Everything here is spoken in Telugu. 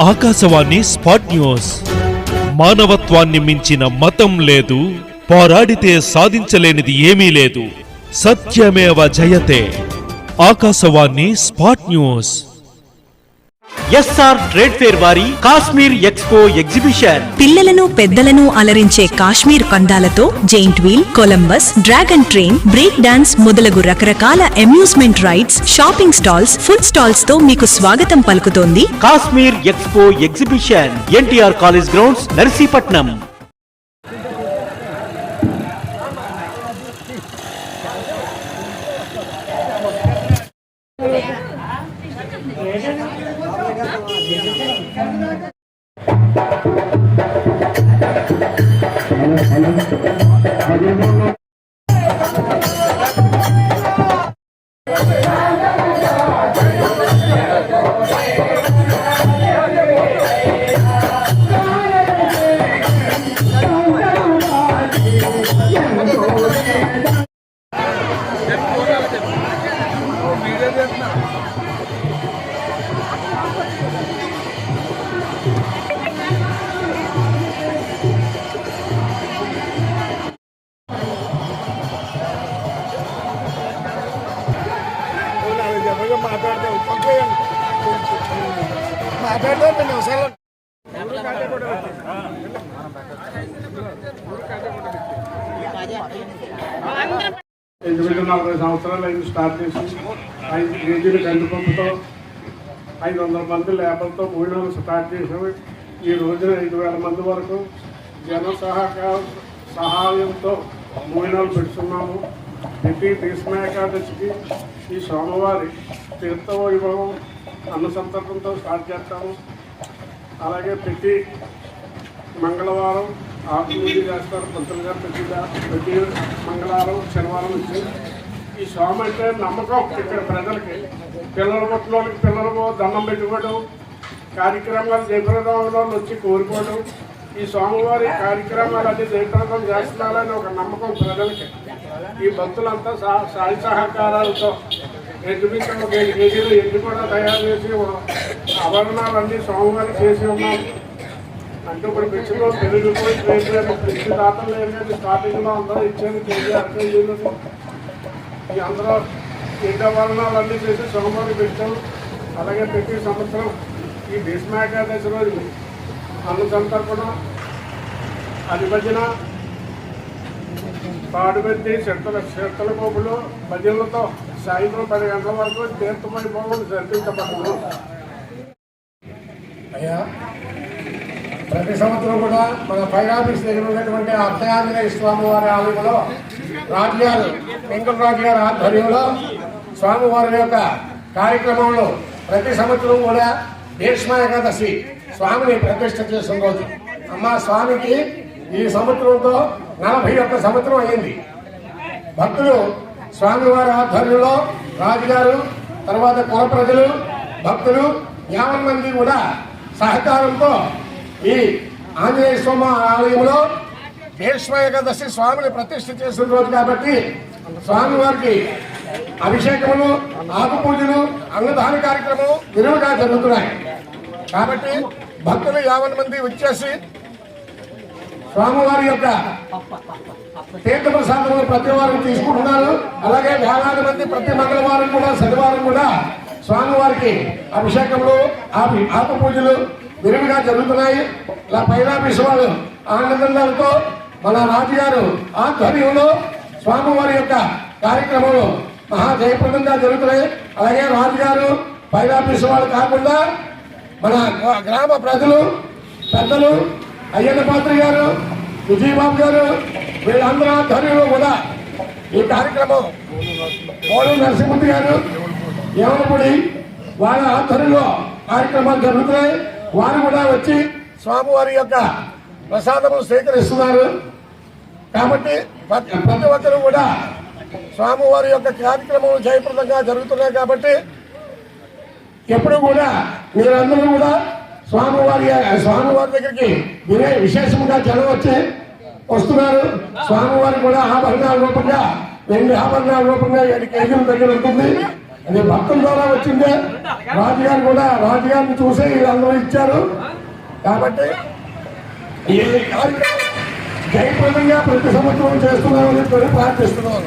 Akashvani spot news. మానవత్వాన్ని మించిన మతం లేదు పోరాడితే సాధించలేనిది ఏమీ లేదు. సత్యమేవ జయతే. Akashvani spot news. SR trade fair వారి కాశ్మీర్ ఎక్స్పో ఎగ్జిబిషన్. పిల్లలను పెద్దలను అలరించే Kashmir కందాలతో giant wheel Columbus dragon train break dance మొదలగు రకరకాల amusement rides shopping stalls food స్టాల్స్తో మీకు స్వాగతం పలుకుతోంది. Kashmir expo exhibition NTR college grounds Narsipatnam. ¡Gracias! మాట్లాడితే పంపేయండి మాట్లాడితే నేను అవసరం. ఎనిమిది నలభై సంవత్సరాలు అయింది స్టార్ట్ చేసి ఐదు కేజీలు కందిపప్పుతో ఐదు వందల మంది లేబర్తో భోజనాలు స్టార్ట్ చేసాము ఈ రోజున ఐదు వేల మంది వరకు జన సహకార సహాయంతో భోజనాలు పెడుతున్నాము. ప్రతి భీష్మ ఏకాదశికి ఈ సోమవారి తీర్థ వైభవం అన్న సందర్భంతో స్టార్ట్ చేస్తాము. అలాగే ప్రతి మంగళవారం ఆకు చేస్తారు పంతులు గారు ప్రతి ప్రతి మంగళవారం శనివారం వచ్చి. ఈ స్వామి అంటే నమ్మకం ఇక్కడ ప్రజలకి. పిల్లల పుట్టినోళ్ళకి పిల్లలకు దండం పెట్టుకోవడం కార్యక్రమాలు జయప్రదం వచ్చి కోరుకోవడం. ఈ స్వామివారి కార్యక్రమాలు అన్ని జయప్రదం చేస్తున్నారని ఒక నమ్మకం ప్రజలకి. ఈ భక్తులంతా సా- సాయి సహకారాలతో ఎగ్జిబిషన్ ఒక ఏడు కేజీలు ఎన్ని కూడా తయారు చేసి ఆభరణాలన్నీ స్వామివారికి చేసి ఉన్నాం అంటే ఇప్పుడు పిచ్చిలో పెరిగిపోయి ట్రైన్ పిచ్చి దాతలు ఏంటంటే స్టార్టింగ్లో అందరూ ఇచ్చేది కేజీ అర కేజీలు ఈ అందరూ ఇంటవర్ణాలు అన్నీ చేసి సోమవారం పెట్టాం అలాగే ప్రతి సంవత్సరం ఈ భీష్మ ఏకాదశి రోజు అన్న సంతర్పణ అది భజన పాడుబెట్టి శక్తుల చెత్తల కోపులు భజనలతో సాయంత్రం పది గంటల వరకు తీర్థమై పోవడం జరిపించబడను అయ్యా ప్రతి సంవత్సరం కూడా మన ఫైర్ ఆఫీస్ దగ్గర ఉన్నటువంటి అర్థయాంజనేయ స్వామి వారి ఆలయంలో రాజ్యాలు వెంకట రాజ్యాల గారి ఆధ్వర్యంలో స్వామివారి యొక్క కార్యక్రమంలో ప్రతి సంవత్సరం కూడా భీష్మ ఏకాదశి స్వామిని ప్రతిష్ట చేసిన రోజు. అమ్మ స్వామికి ఈ సంవత్సరంతో నలభై ఒక్క సంవత్సరం అయింది భక్తులు స్వామివారి ఆధ్వర్యంలో రాజుగారు తర్వాత కుల ప్రజలు భక్తులు యాభై మంది కూడా సహకారంతో ఈ ఆంజనేయ స్వామి ఆలయంలో భీష్మ ఏకాదశి స్వామిని ప్రతిష్ఠ చేసిన రోజు కాబట్టి స్వామివారికి అభిషేకములు ఆకు పూజలు అన్నదాన కార్యక్రమం విరివిగా జరుగుతున్నాయి. కాబట్టి భక్తులు యాభై మంది వచ్చేసి స్వామివారి యొక్క తీర్థ ప్రసాదములు ప్రతి వారం తీసుకుంటున్నారు. అలాగే వేలాది మంది ప్రతి మంగళవారం కూడా శనివారం కూడా స్వామివారికి అభిషేకములు ఆపి- పూజలు విరివిగా జరుగుతున్నాయి. ఇలా పైనాపీస్ వాళ్ళు ఆనందంతో మన రాజుగారు ఆధ్వర్యంలో స్వామివారి యొక్క కార్యక్రమాలు మహా జయప్రదంగా జరుగుతున్నాయి. అలాగే రాజుగారు పైనాపీస్ వాళ్ళు కాకుండా మన గ్రామ ప్రజలు పెద్దలు అయ్యన్న పాత్ర గారు విజయబాబు గారు వీళ్ళందరూ ఆధ్వర్యంలో కూడా ఈ కార్యక్రమం పోలు నరసింహమూర్తి గారు యవనపుడి వాళ్ళ ఆధ్వర్యంలో కార్యక్రమాలు జరుగుతున్నాయి. వారు కూడా వచ్చి స్వామివారి యొక్క ప్రసాదము స్వీకరిస్తున్నారు. కాబట్టి ప్రతి ఒక్కరూ కూడా స్వామివారి యొక్క కార్యక్రమం జయప్రదంగా జరుగుతున్నాయి కాబట్టి ఎప్పుడు కూడా మీరందరూ కూడా స్వామివారి స్వామివారి దగ్గరికి వినే విశేషంగా జనం వచ్చి వస్తున్నారు. స్వామివారి కూడా ఆభరణాల రూపంగా రెండు ఆభరణాల రూపంగా ఏడు దగ్గర ఉంటుంది. అది భక్తుల ద్వారా వచ్చింది. రాజుగారు కూడా రాజుగారిని చూసి వీళ్ళందరూ ఇచ్చారు. కాబట్టి ఈ కార్యక్రమం జయప్రదంగా ప్రతి సంవత్సరం చేస్తున్నామని ప్రార్థిస్తున్నాం.